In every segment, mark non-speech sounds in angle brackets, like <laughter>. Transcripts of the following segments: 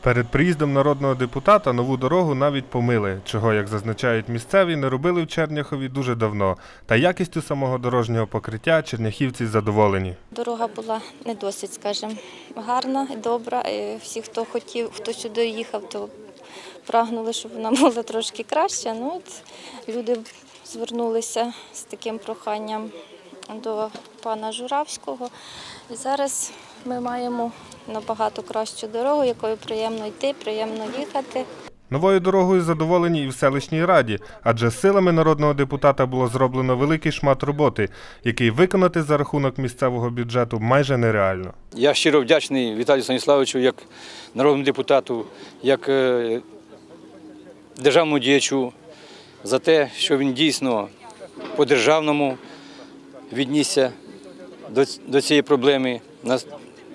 Перед приїздом народного депутата нову дорогу навіть помили, чого, як зазначають місцеві, не робили в Черняхові дуже давно. Та якістю самого дорожнього покриття черняхівці задоволені. Дорога була не досить, скажімо, гарна і добра. І всі, хто хотів, хто сюди їхав, то прагнули, щоб вона <laughs> була трошки краща. Ну, от люди звернулися з таким проханням до пана Журавського. І зараз ми маємо набагато кращу дорогу, якою приємно йти, приємно їхати. Новою дорогою задоволені і в селищній раді, адже силами народного депутата було зроблено великий шмат роботи, який виконати за рахунок місцевого бюджету майже нереально. Я щиро вдячний Віталію Станіславовичу як народному депутату, як е, державному діячу за те, що він дійсно по-державному віднісся до, цієї проблеми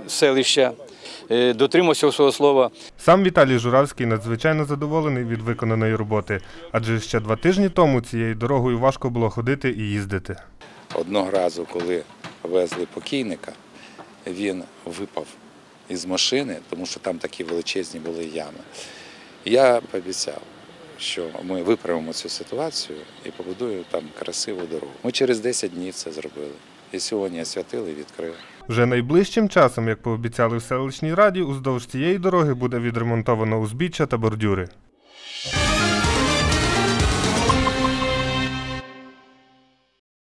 селища, е, дотримався свого слова. Сам Віталій Журавський надзвичайно задоволений від виконаної роботи, адже ще два тижні тому цією дорогою важко було ходити і їздити. Одного разу, коли везли покійника, він випав із машини, тому що там такі величезні були ями. Я пообіцяв, що ми виправимо цю ситуацію і побудуємо там красиву дорогу. Ми через 10 днів це зробили. І сьогодні освятили і відкрили. Вже найближчим часом, як пообіцяли в селищній раді, уздовж цієї дороги буде відремонтовано узбіччя та бордюри.